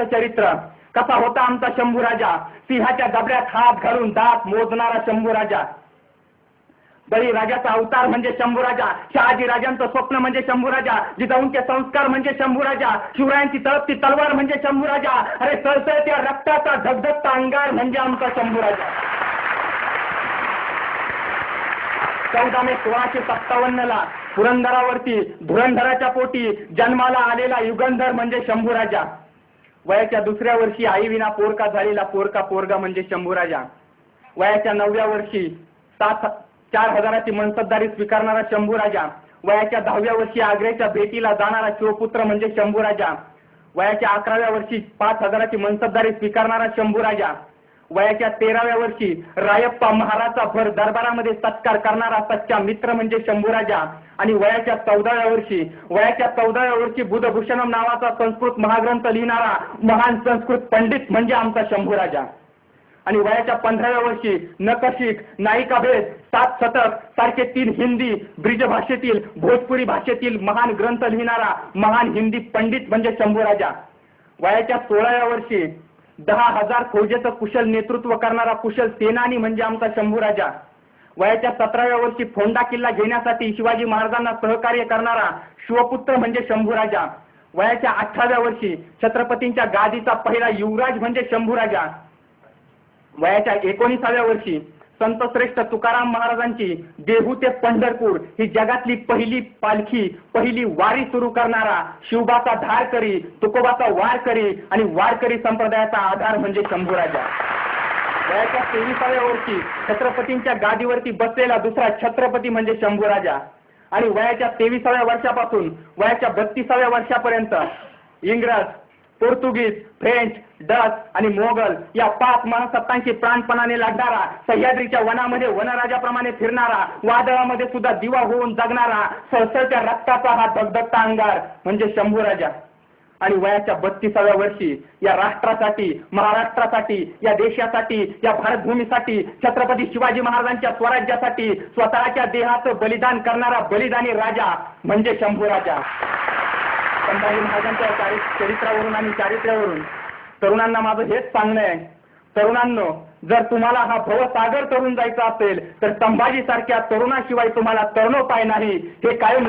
महाराजांचं चरित्र. कसा होता आमचा शंभू राजा? सिंहाच्या गबड्यात हात घालून दात मोजणारा शंभू राजा. बळी राजाचा अवतार म्हणजे शंभू राजा. शहाजी राजांचं स्वप्न म्हणजे शंभू राजा. जिजाऊंचे संस्कार म्हणजे शंभू राजा. शिवरायांची तळपती तलवार म्हणजे शंभू राजा. अरे सळसळत्या रक्ताचा धगधगता अंगार म्हणजे आमचा शंभू राजा. चौदा मे सोळाशे सत्तावन्न ला पुरंदरावरती धुरंधराच्या पोटी जन्माला आलेला युगंधर म्हणजे शंभू राजा. वयाच्या दुसऱ्या वर्षी आई विना पोरका झालेला पोरका पोरगा म्हणजे शंभूराजा. वयाच्या नवव्या वर्षी सात चार हजाराची मनसबदारी स्वीकारणारा शंभूराजा. वयाच्या दहाव्या वर्षी आग्र्याच्या भेटीला जाणारा शिवपुत्र म्हणजे शंभूराजा. वयाच्या अकराव्या वर्षी पाच हजाराची मनसबदारी स्वीकारणारा शंभूराजा. वयाच्या तेराव्या वर्षी रायप्पा महाराजचा भर दरबारामध्ये सत्कार करणारा सच्चा मित्र म्हणजे शंभू राजा आणि वयाच्या चौदाव्या वर्षी वयाच्या चौदाव्या वर्षी बुधभूषणम नावाचा संस्कृत महाग्रंथ लिहिणारा महान संस्कृत पंडित म्हणजे आमचा शंभू राजा आणि वयाच्या पंधराव्या वर्षी नकशिक नायिका भेद सात शतक सारखे तीन हिंदी ब्रिज भाषेतील भोजपुरी भाषेतील महान ग्रंथ लिहिणारा महान हिंदी पंडित म्हणजे शंभू राजा वयाच्या सोळाव्या वर्षी दहा हजार फौजेचं कुशल नेतृत्व करणारा कुशल सेनानी म्हणजे आमचा शंभू राजा. वयाच्या सतराव्या वर्षी फोंडा किल्ला घेण्यासाठी शिवाजी महाराजांना सहकार्य करणारा शिवपुत्र म्हणजे शंभू राजा. वयाच्या अठराव्या वर्षी छत्रपतींच्या गादीचा पहिला युवराज म्हणजे शंभू राजा. वयाच्या एकोणीसाव्या वर्षी संत श्रेष्ठ तुकाराम महाराजांची देहू ते पंढरपूर ही जगातली पहिली पालखी पहिली वारी सुरू करणारा शिवबाचा धारकरी तुकोबाचा वारकरी आणि वारकरी संप्रदायाचा आधार म्हणजे शंभूराजा वयाच्या तेविसाव्या वर्षी छत्रपतींच्या गादीवरती बसलेला दुसरा छत्रपती म्हणजे शंभूराजा आणि वयाच्या तेविसाव्या वर्षापासून वयाच्या बत्तीसाव्या वर्षापर्यंत इंग्रज पोर्तुगीज फ्रेंच डच आणि मोगल या पाच महासत्तांची प्राणपणाने लढणारा सह्याद्रीच्या वनामध्ये वनराजाप्रमाणे फिरणारा वादळामध्ये सुद्धा दिवा होऊन जगणारा सळसळत्या रक्ताचा हा धगधगता अंगार म्हणजे शंभूराजा. आणि वयाच्या बत्तीसाव्या वर्षी या राष्ट्रासाठी महाराष्ट्रासाठी या देशासाठी या भारतभूमीसाठी छत्रपती शिवाजी महाराजांच्या स्वराज्यासाठी स्वतःच्या देहाचं बलिदान करणारा बलिदानी राजा म्हणजे शंभूराजा. संभाजी महाराजांच्या चारि- चरित्रावरून आणि चारित्र्यावरून तरुणांना माझं हेच सांगणं आहे. तरुणांनो जर तुम्हाला हा भवसागर तरुण जायचा असेल तर संभाजी सारख्या तरुणाशिवाय तुम्हाला तरुणोपाय नाही. हे कायम